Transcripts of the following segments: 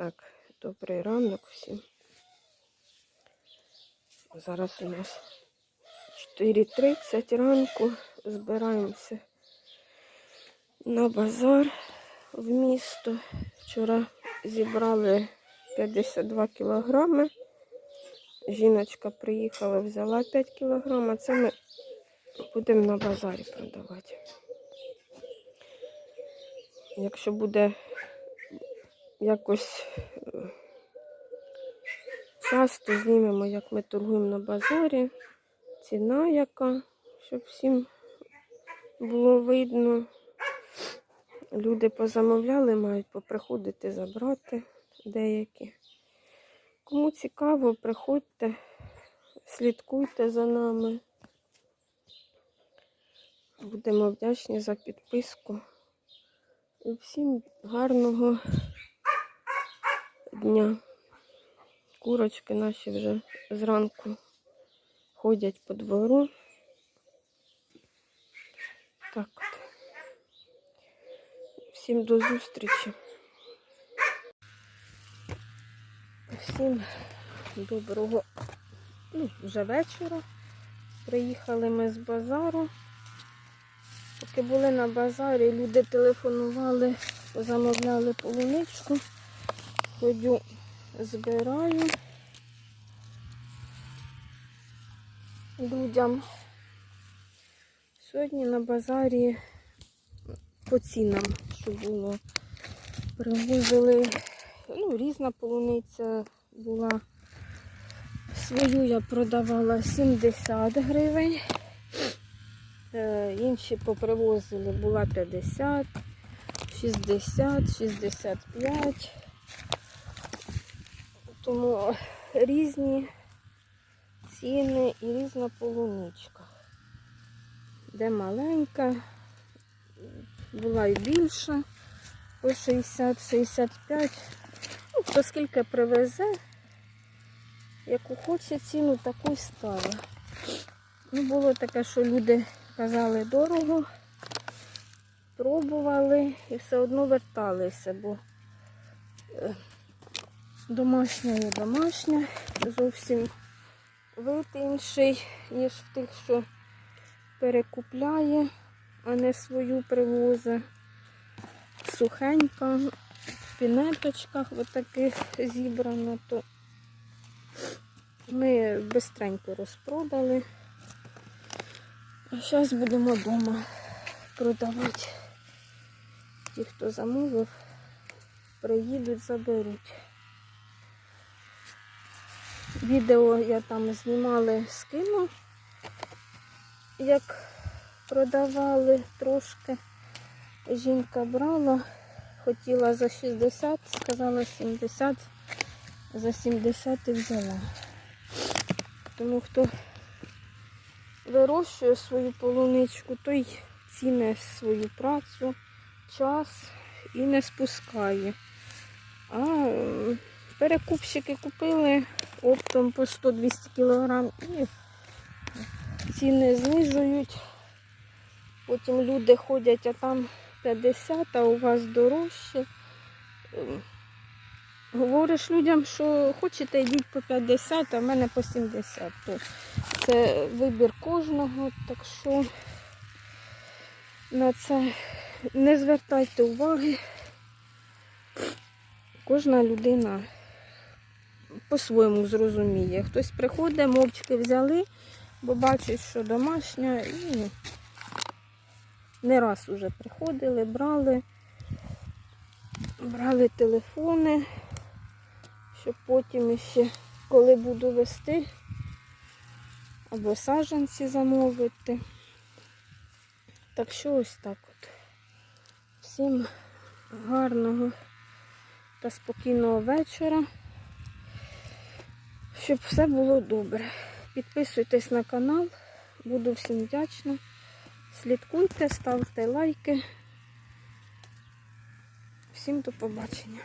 Так, добрий ранок всім. Зараз у нас 4.30 ранку. Збираємося на базар в місто. Вчора зібрали 52 кілограми. Жіночка приїхала, взяла 5 кілограм, а це ми будемо на базарі продавати. Якщо буде якось е, часто знімемо, як ми торгуємо на базарі, ціна яка, щоб всім було видно. Люди позамовляли, мають поприходити забрати деякі. Кому цікаво, приходьте, слідкуйте за нами. Будемо вдячні за підписку. І всім гарного дня. Курочки наші вже зранку ходять по двору. Так от. Всім до зустрічі. Всім доброго ну, вже вечора. Приїхали ми з базару. Поки були на базарі, люди телефонували, замовляли полуничку. Ходю, збираю людям. Сьогодні на базарі по цінам, що було. Привозили, ну, різна полуниця була. Свою я продавала 70 гривень. Е, Інші попривозили була 50, 60, 65. Тому різні ціни і різна полуничка. Де маленька, була і більша, по 60-65. Ну, хто скільки привезе, яку хоче ціну, таку й ставить. Ну, було таке, що люди казали дорого, пробували і все одно верталися, бо е, домашня є домашня, зовсім вид інший, ніж в тих, що перекупляє, а не свою привозить. Сухенька, в пінеточках отаких зібрано, то ми бистренько розпродали. А зараз будемо вдома продавати. Ті, хто замовив, приїдуть, заберуть. Відео я там знімала, скину, як продавали трошки. Жінка брала, хотіла за 60, сказала 70, за 70 і взяла. Тому хто вирощує свою полуничку, той ціни свою працю, час і не спускає. А перекупщики купили оптом по 100-200 кг і ціни знижують. Потім люди ходять, а там 50, а у вас дорожче. Ем, Говориш людям, що хочете, йдіть по 50, а в мене по 70. То це вибір кожного, так що на це не звертайте уваги. Кожна людина по-своєму зрозуміє. Хтось приходить, мовчки взяли, бо бачить, що домашня і не раз уже приходили, брали, брали телефони, щоб потім ще, коли буду вести, або саджанці замовити. Так що ось так от. Всім гарного та спокійного вечора. Щоб все було добре. Підписуйтесь на канал, буду всім вдячна. Слідкуйте, ставте лайки. Всім до побачення.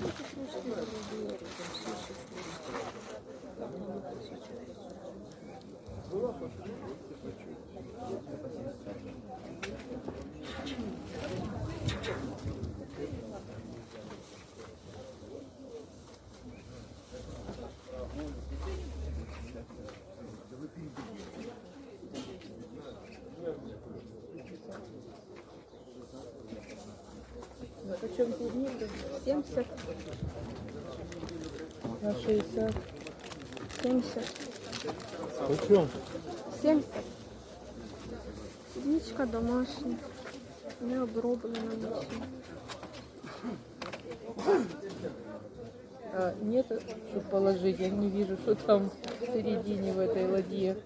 Thank you. Почем клубника? 70, На 60. 70, Почем? 70. Клубничка домашня, не оброблена нічим. А нет, что положить? Я не вижу, что там в середине в этой ладье.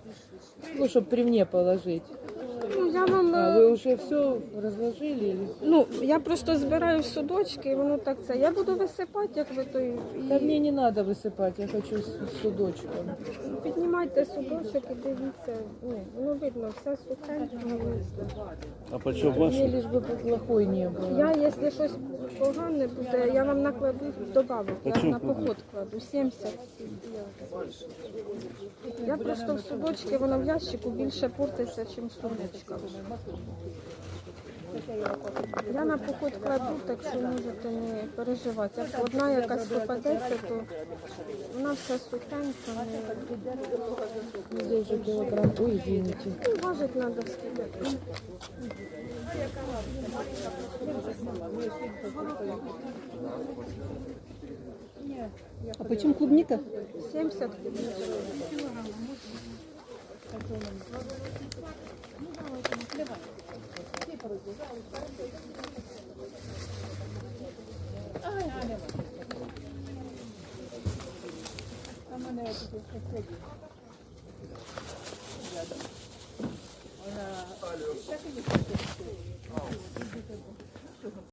Ну, чтобы при мне положить. Ну, я вам. А е, вы уже все разложили? Или... Ну, я просто збираю в судочки, і воно так це. Я буду висипати, як ви той. І Да мне не надо высыпать, я хочу с с судочком. піднімайте судочок і дивіться. Ну, воно видно, все сухеньке. А почем Мне ваши? лишь бы плохой не было. Я, якщо щось погане буде, я вам накладу добавок. Я Почем на клубника? поход кладу 70. Я просто в судочки, воно в ящику більше портиться, ніж судочка. Я на поход кладу, так що можете не переживати. Як одна якась попадеться, то вона все сухенька. Не... Здесь же килограмм. Ой. Ну, важить треба скільки. А почем клубника? 70 А